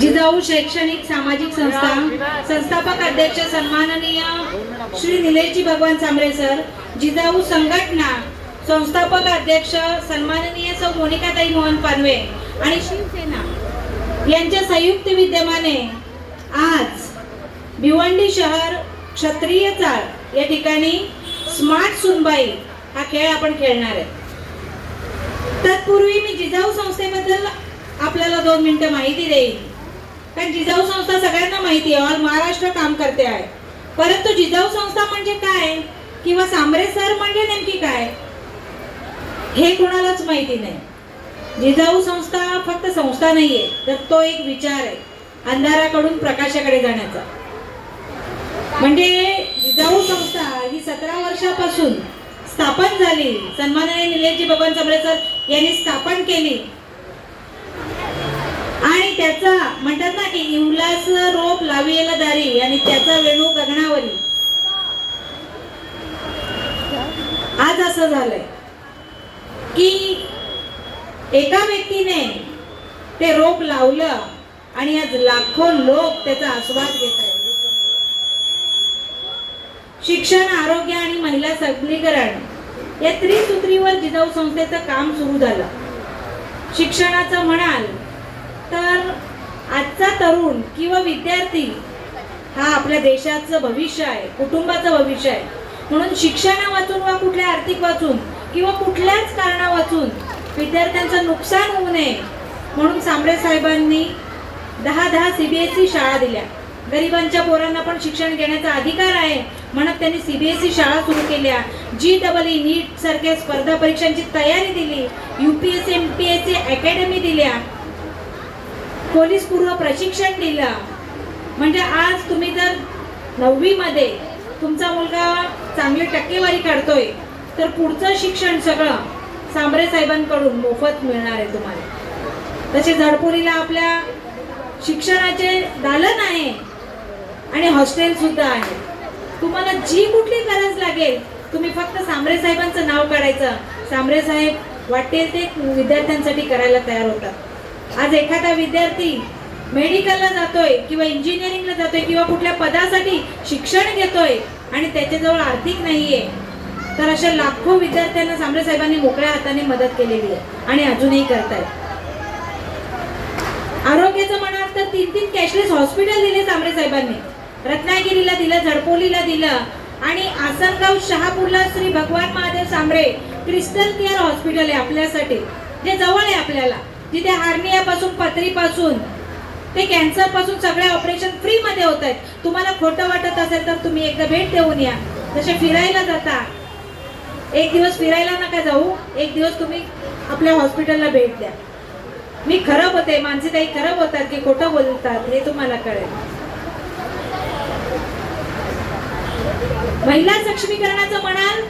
जिजाऊ शैक्षणिक सामाजिक संस्था संस्थापक अध्यक्ष सन्माननीय श्री निलेशजी भगवान चांबरे सर जिजाऊ संघटना संस्थापक अध्यक्ष सन्माननीय सौ मोनिकाताई मोहन पानवे आणि शिवसेना यांच्या संयुक्त विद्यमाने आज भिवंडी शहर क्षत्रिय चाळ या ठिकाणी स्मार्ट सुनबाई हा खेळ आपण खेळणार आहे. तत्पूर्वी मी जिजाऊ संस्थेबद्दल आपल्याला दोन मिनटं माहिती देईन. कारण जिजाऊ संस्था सगळ्यांना माहिती आहे. ऑल महाराष्ट्र काम करते आहे. परंतु जिजाऊ संस्था म्हणजे काय? किंवा सांबरे सर म्हणजे नेमकी काय? हे कोणालाच माहिती नाही. जिजाऊ संस्था फक्त संस्था नाहीये तर तो एक विचार आहे. अंधाराकडून प्रकाशाकडे जाण्याचा. म्हणजे जिजाऊ संस्था ही सतरा वर्षापासून स्थापन झाली. सन्माननीय निलेशजी बबन चमरे सर यांनी स्थापन केली. आणि त्याचा म्हणतात ना की इवलास रोप लावियला दारी आणि त्याचा वेणू गगनावरी आज असं झालंय की एका व्यक्तीने ते रोप लावलं आणि आज लाखो लोक त्याचा आस्वाद घेत आहेत. शिक्षण आरोग्य आणि महिला सबलीकरण या त्रिसूत्रीवर जिजाऊ संस्थेचं काम सुरू झालं. शिक्षणाचं म्हणाल तर आजचा तरुण किंवा विद्यार्थी हा आपल्या देशाचं भविष्य आहे कुटुंबाचं भविष्य आहे. म्हणून शिक्षणा वाचून वा कुठल्या आर्थिक वाचून किंवा कुठल्याच कारणा वाचून विद्यार्थ्यांचं नुकसान होऊ नये म्हणून सांबळे साहेबांनी दहा दहा ई शाळा दिल्या. गरिबांच्या पोरांना पण शिक्षण घेण्याचा अधिकार आहे म्हणत त्यांनी सी बी एस ई शाळा सुरू केल्या. जी डबल ई नीट सारख्या स्पर्धा परीक्षांची तयारी दिली. U P S C M P S C academy दिल्या. पोलीस पूर्व प्रशिक्षण दिलं. म्हणजे आज तुम्ही जर नववीमध्ये तुमचा मुलगा चांगली टक्केवारी काढतोय तर पुढचं शिक्षण सगळं सांबरे साहेबांकडून मोफत मिळणार आहे तुम्हाला. तसे झडपुरीला आपल्या शिक्षणाचे दालन आहे आणि हॉस्टेलसुद्धा आहे. तुम्हाला जी कुठली गरज लागेल तुम्ही फक्त सांबरे साहेबांचं नाव काढायचं. सांबरे साहेब वाटेल ते विद्यार्थ्यांसाठी करायला तयार होतात. आज एखादा विद्यार्थी मेडिकलला जातोय किंवा इंजिनिअरिंगला जातोय किंवा कुठल्या पदासाठी शिक्षण घेतोय आणि त्याच्याजवळ आर्थिक नाहीये तर अशा लाखो विद्यार्थ्यांना सांबळे साहेबांनी मोकळ्या हाताने मदत केलेली आहे आणि अजूनही करतायत. आरोग्याचं म्हणाल तर तीन तीन कॅशलेस हॉस्पिटल दिले सांबळे साहेबांनी. रत्नागिरीला दिलं झडपोलीला दिलं आणि Asangaon शहापूरला Shri Bhagwan Mahadev Sambale crystal care hospital आहे आपल्यासाठी जे जवळ आहे आपल्याला. जिथे हार्नियापासून पथरीपासून ते कॅन्सरपासून सगळे ऑपरेशन फ्रीमध्ये होत आहेत. तुम्हाला खोटं वाटत असेल तर तुम्ही एकदा भेट देऊन या. जसे फिरायला जाता. एक दिवस फिरायला नका जाऊ. एक दिवस तुम्ही आपल्या हॉस्पिटलला भेट द्या. मी खराब होते माणसे काही खराब होतात की खोटं बोलतात हे तुम्हाला कळेल. महिला सक्षमीकरणाचं म्हणाल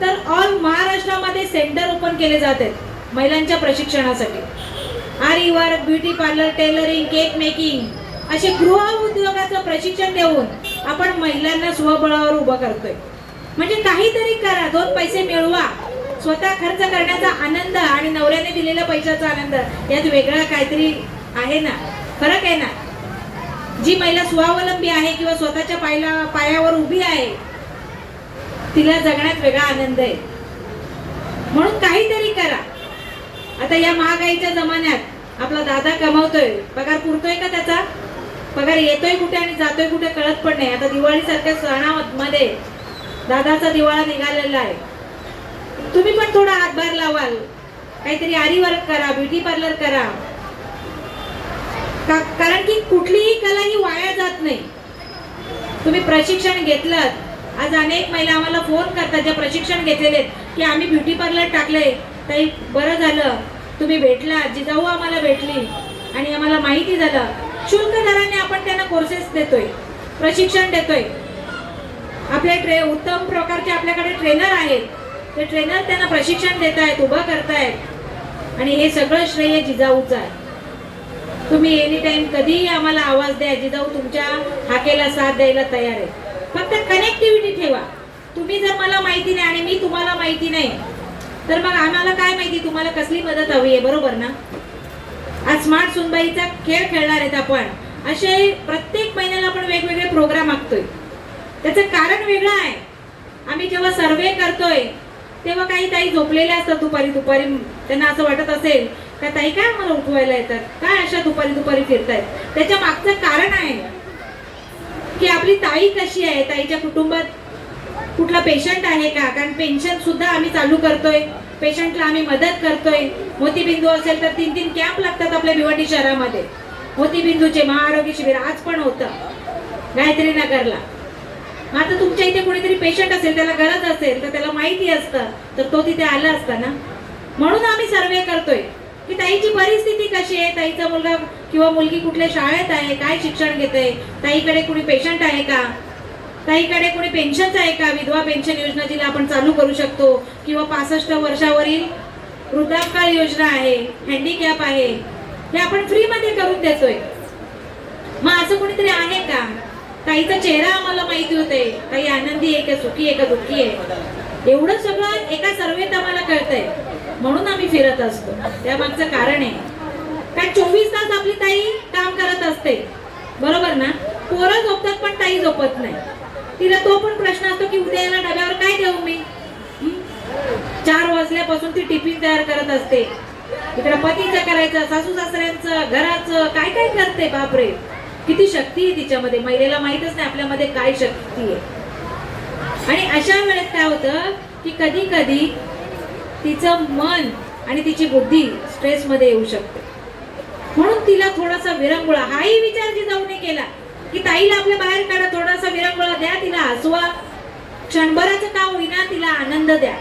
तर ऑल महाराष्ट्रामध्ये सेंटर ओपन केले जात आहेत महिलांच्या प्रशिक्षणासाठी. Aari work beauty parlour tailoring cake making असे गृह उद्योगाचं प्रशिक्षण देऊन आपण महिलांना स्वबळावर उभं करतोय. म्हणजे काहीतरी करा दोन पैसे मिळवा. स्वतः खर्च करण्याचा आनंद आणि नवऱ्याने दिलेल्या पैशाचा आनंद यात वेगळा काहीतरी आहे ना? फरक आहे ना? जी महिला स्वावलंबी आहे किंवा स्वतःच्या पायला पायावर उभी आहे तिला जगण्यात वेगळा आनंद आहे. म्हणून काहीतरी करा. आता या महागाईच्या जमान्यात आपला दादा कमावतोय. पगार पुरतोय का त्याचा? पगार येतोय कुठे आणि जातोय कुठे कळत पण नाही. आता दिवाळीसारख्या सणामध्ये दादाचा दिवाळा निघालेला आहे. तुम्ही पण थोडा हातभार लावाल. काहीतरी आरी वर्क करा ब्युटी पार्लर करा. का- कारण की कुठलीही कला ही वाया जात नाही. तुम्ही प्रशिक्षण घेतलं आज अनेक महिला आम्हाला फोन करतात ज्या प्रशिक्षण घेतलेले आहेत, की आम्ही ब्युटी पार्लर टाकले ताई बरं झालं. तुम्ही भेटला जिजाऊ आम्हाला भेटली आणि आम्हाला माहिती झालं. शुल्क दराने आपण त्यांना कोर्सेस देतोय प्रशिक्षण देतोय. आपले ट्रे उत्तम प्रकारचे आपल्याकडे ट्रेनर आहेत. ते ट्रेनर त्यांना प्रशिक्षण देत आहेत उभं करतायत. आणि हे सगळं श्रेय जिजाऊचं आहे. तुम्ही एनी टाईम कधीही आम्हाला आवाज द्या जिजाऊ तुमच्या हाकेला साथ द्यायला तयार आहे. फक्त कनेक्टिव्हिटी ठेवा. तुम्ही जर मला माहिती नाही आणि मी तुम्हाला माहिती नाही तर मग आम्हाला काय माहिती तुम्हाला कसली मदत हवी आहे? बरोबर ना? आज स्मार्ट सुनबाईचा खेळ खेळणार आहेत आपण. असे प्रत्येक महिन्याला आपण वेगवेगळे प्रोग्राम आखतोय. त्याचं कारण वेगळं आहे. आम्ही जेव्हा सर्वे करतोय तेव्हा काही ताई झोपलेल्या असतात दुपारी दुपारी त्यांना असं वाटत असेल का ताई काय मला उठवायला येतात? काय अशा दुपारी दुपारी फिरतायत? त्याच्या मागचं कारण आहे की आपली ताई कशी आहे ताईच्या कुटुंबात कुठला पेशंट आहे का? कारण पेन्शन सुद्धा आम्ही चालू करतोय. पेशंटला आम्ही मदत करतोय. मोतीबिंदू असेल तर तीन तीन कॅम्प लागतात आपल्या भिवंडी शहरामध्ये. मोतीबिंदूचे महाआरोग्य शिबिर आज पण होतं. गायत्री नगरला. मग आता तुमच्या इथे कोणीतरी पेशंट असेल त्याला गरज असेल तर त्याला माहिती असतं. तर तो तिथे आला असता ना? म्हणून आम्ही सर्वे करतोय. की ताईची परिस्थिती कशी आहे? ताईचा मुलगा किंवा मुलगी कुठल्या शाळेत आहे? काय शिक्षण घेते ताईकडे कुणी पेशंट आहे का? काहीकडे कोणी पेन्शनचं आहे का? विधवा पेन्शन योजना जिला आपण चालू करू शकतो किंवा पासष्ट वर्षावरील वृद्धापकाळ योजना आहे हँडिकॅप आहे हे आपण फ्रीमध्ये करून देतोय. मग असं कोणीतरी आहे का? ताईचा चेहरा आम्हाला माहिती होते. काही आनंदी आहे का? सुखी आहे का? दुःखी आहे? एवढं सगळं एका सर्वेत आम्हाला कळतंय. म्हणून आम्ही फिरत असतो. त्यामागचं कारण आहे. काय चोवीस तास आपली ताई काम करत असते. बरोबर ना? पोरं झोपतात पण ताई झोपत नाही. तिला तो पण प्रश्न असतो की उद्या याला डब्यावर काय देऊ मी? चार वाजल्यापासून ती टिफिन तयार करत असते. इकडे पतीचं करायचं सासू सासऱ्यांचं घराचं काय काय करते बापरे. किती शक्ती आहे तिच्यामध्ये. महिलेला माहितच नाही आपल्यामध्ये काय शक्ती आहे. आणि अशा वेळेत काय होतं की कधी कधी तिचं मन आणि तिची बुद्धी स्ट्रेसमध्ये येऊ शकते. म्हणून तिला थोडासा विरंगुळा हाही विचार जिजाऊने केला. की ताईला आपल्या बाहेर काढा थोडासा विरंगुळा द्या तिला हसवा. क्षणभराचं का होईना तिला आनंद द्या.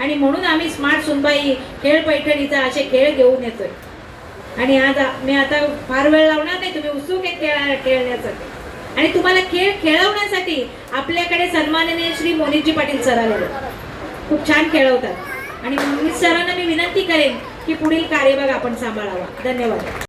आणि म्हणून आम्ही स्मार्ट सुनबाई खेळ पैठणीचा असे खेळ घेऊन येतोय. आणि आज मी आता फार वेळ लावणार नाही तुम्ही उत्सुक आहे खेळा खेळण्यासाठी. आणि तुम्हाला खेळ खेळवण्यासाठी आपल्याकडे सन्माननीय श्री मोनितजी पाटील सर आलेले. खूप छान खेळवतात. आणि मोनित सरांना मी विनंती करेन की पुढील कार्यभाग आपण सांभाळावा. धन्यवाद.